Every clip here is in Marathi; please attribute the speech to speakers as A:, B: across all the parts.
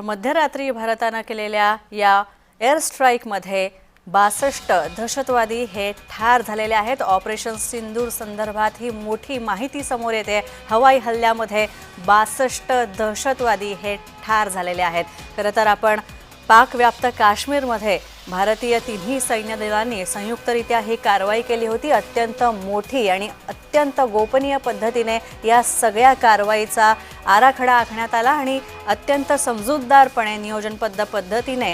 A: मध्यरात्री भारतानं केलेल्या या एअर स्ट्राईकमध्ये बासष्ट दहशतवादी हे ठार झालेले आहेत. ऑपरेशन सिंदूर संदर्भात ही मोठी माहिती समोर येते. हवाई हल्ल्यामध्ये बासष्ट दहशतवादी हे ठार झालेले आहेत. खरं तर आपण पाकव्याप्त काश्मीरमध्ये भारतीय तिन्ही सैन्य दलांनी संयुक्तरित्या ही कारवाई केली होती. अत्यंत मोठी आणि अत्यंत गोपनीय पद्धतीने या सगळ्या कारवाईचा आराखडा आखण्यात आला आणि अत्यंत समजूतदारपणे नियोजनबद्ध पद्धतीने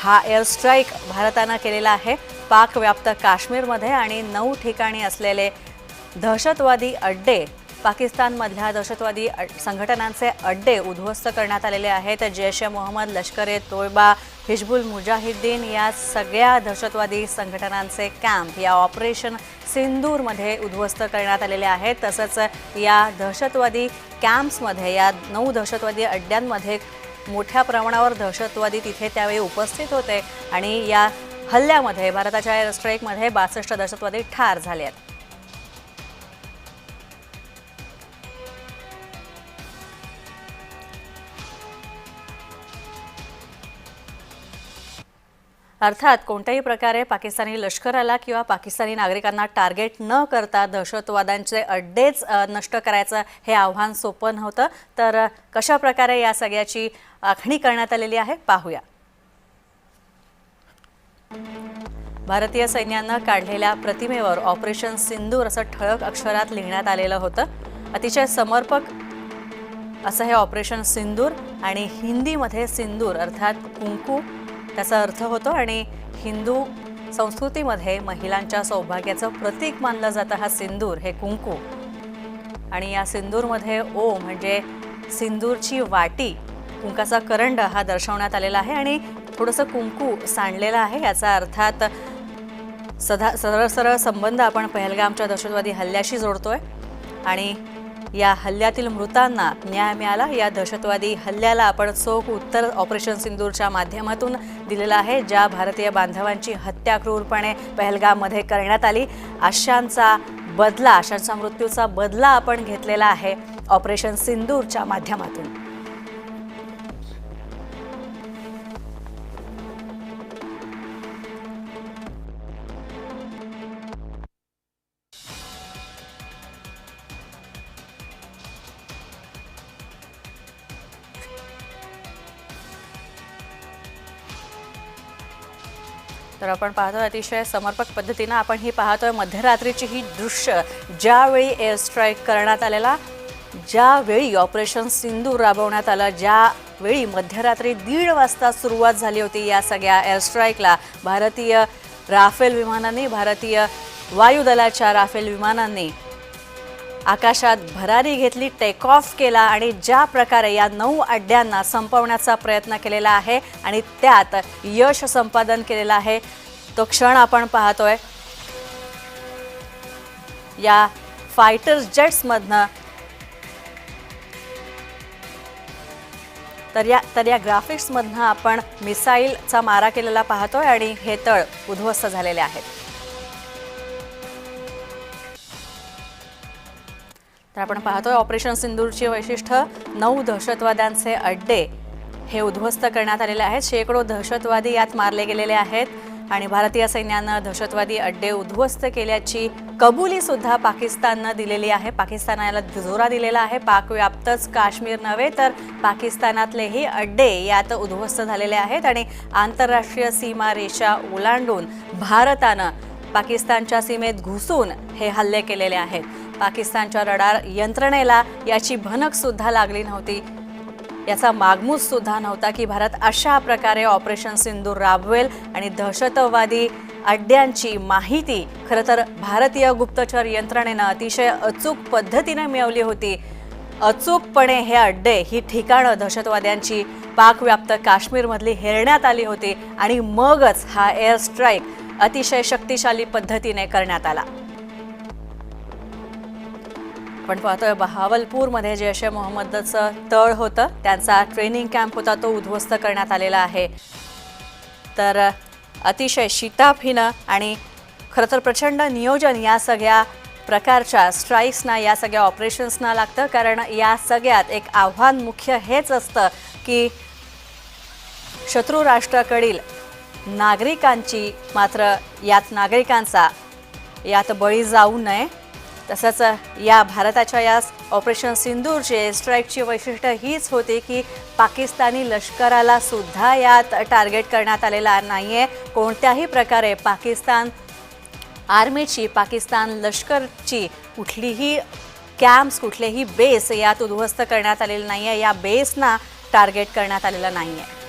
A: हा एअर स्ट्राईक भारतानं केलेला आहे. पाकव्याप्त काश्मीरमध्ये आणि नऊ ठिकाणी असलेले दहशतवादी अड्डे पाकिस्तानमधल्या दहशतवादी संघटनांचे अड्डे उद्ध्वस्त करण्यात आलेले आहेत. जैश ए मोहम्मद लष्कर ए तोयबा हिजबुल मुजाहिद्दीन या सगळ्या दहशतवादी संघटनांचे कॅम्प या ऑपरेशन सिंदूरमध्ये उद्ध्वस्त करण्यात आलेले आहेत. तसंच या दहशतवादी कॅम्प्समध्ये या नऊ दहशतवादी अड्ड्यांमध्ये मोठ्या प्रमाणावर दहशतवादी तिथे त्यावेळी उपस्थित होते आणि या हल्ल्यामध्ये भारताच्या एअर स्ट्राईकमध्ये बासष्ट दहशतवादी ठार झाले आहेत. अर्थात कोणत्याही प्रकारे पाकिस्तानी लष्कराला किंवा पाकिस्तानी नागरिकांना टार्गेट न करता दहशतवाद्यांचे अड्डेच नष्ट करायचं हे आव्हान सोपं नव्हतं. तर कशा प्रकारे या सगळ्याची आखणी करण्यात आलेली आहे पाहूया. भारतीय सैन्यानं काढलेल्या प्रतिमेवर ऑपरेशन सिंदूर असं ठळक अक्षरात लिहिण्यात आलेलं होतं. अतिशय समर्पक असं हे ऑपरेशन सिंदूर आणि हिंदीमध्ये सिंदूर अर्थात कुंकू त्याचा अर्थ होतो आणि हिंदू संस्कृतीमध्ये महिलांच्या सौभाग्याचं प्रतीक मानलं जातं हा सिंदूर हे कुंकू. आणि या सिंदूरमध्ये ओ म्हणजे सिंदूरची वाटी कुंकाचा करंड हा दर्शवण्यात आलेला आहे आणि थोडंसं कुंकू सांडलेलं आहे. याचा अर्थात सदा सरळ सरळ संबंध आपण पहलगामच्या दहशतवादी हल्ल्याशी जोडतोय. आणि या हल्ल्यातील मृतांना न्याय मिळाला. या दहशतवादी हल्ल्याला आपण चोख उत्तर ऑपरेशन सिंदूरच्या माध्यमातून दिलेलं आहे ज्या भारतीय बांधवांची हत्या क्रूरपणे पहलगाममध्ये करण्यात आली. अशांचा बदला अशांचा मृत्यूचा बदला आपण घेतलेला आहे ऑपरेशन सिंदूरच्या माध्यमातून. तर आपण पाहतोय अतिशय समर्पक पद्धतीनं आपण ही पाहतोय. मध्यरात्रीची ही दृश्य ज्यावेळी एअर स्ट्राईक करण्यात आलेला ज्यावेळी ऑपरेशन सिंधू राबवण्यात आलं ज्यावेळी मध्यरात्री दीड वाजता सुरुवात झाली होती या सगळ्या एअर स्ट्राईकला भारतीय राफेल विमानांनी भारतीय वायुदलाच्या राफेल विमानांनी आकाशात भरारी घेतली टेक ऑफ केला आणि ज्या प्रकारे या नऊ अड्ड्यांना संपवण्याचा प्रयत्न केलेला आहे आणि त्यात यश संपादन केलेलं आहे तो क्षण आपण पाहतोय. या फायटर जेट्समधनं तर या तर या ग्राफिक्समधनं आपण मिसाईलचा मारा केलेला पाहतोय आणि हे तळ उद्ध्वस्त झालेले आहेत. तर आपण पाहतोय ऑपरेशन सिंदूरची वैशिष्ट्य नऊ दहशतवाद्यांचे अड्डे. हे उद्ध्वस्त करण्यात आलेले आहेत. शेकडो दहशतवादी यात मारले गेलेले आहेत आणि भारतीय सैन्यानं दहशतवादी अड्डे उद्ध्वस्त केल्याची कबुली सुद्धा पाकिस्ताननं दिलेली आहे. पाकिस्तानाला याला दिलेला आहे. पाकव्याप्तच काश्मीर नव्हे तर पाकिस्तानातलेही अड्डे यात उद्ध्वस्त झालेले आहेत आणि आंतरराष्ट्रीय सीमा रेषा ओलांडून भारतानं पाकिस्तानच्या सीमेत घुसून हे हल्ले केलेले आहेत. पाकिस्तानच्या रडार यंत्रणेला याची भनक सुद्धा लागली नव्हती. याचा मागमूस सुद्धा नव्हता की भारत अशा प्रकारे ऑपरेशन सिंदूर राबवेल आणि दहशतवादी अड्ड्यांची माहिती खरं तर भारतीय गुप्तचर यंत्रणेनं अतिशय अचूक पद्धतीने मिळवली होती. अचूकपणे हे अड्डे ही ठिकाणं दहशतवाद्यांची पाकव्याप्त काश्मीरमधली हेरण्यात आली होती आणि मगच हा एअर स्ट्राईक अतिशय शक्तिशाली पद्धतीने करण्यात आला. आपण पाहतोय बहावलपूरमध्ये जैश ए मोहम्मदचं तळ होतं त्यांचा ट्रेनिंग कॅम्प होता तो उद्ध्वस्त करण्यात आलेला आहे. तर अतिशय शिताफीनं आणि खरं तर प्रचंड नियोजन या सगळ्या प्रकारच्या स्ट्राईक्सना या सगळ्या ऑपरेशन्सना लागतं. कारण या सगळ्यात एक आव्हान मुख्य हेच असतं की शत्रू राष्ट्राकडील नागरिकांची मात्र यात नागरिकांचा यात बळी जाऊ नये. तसंच या भारताच्या या ऑपरेशन सिंदूरचे एअर स्ट्राईकची वैशिष्ट्य हीच होती की पाकिस्तानी लष्कराला सुद्धा यात टार्गेट करण्यात आलेला नाही आहे कोणत्याही प्रकारे पाकिस्तान आर्मीची पाकिस्तान लष्करची कुठलीही कॅम्प्स कुठलेही बेस यात उद्ध्वस्त करण्यात आलेले नाही आहे या बेसना टार्गेट करण्यात आलेलं नाही आहे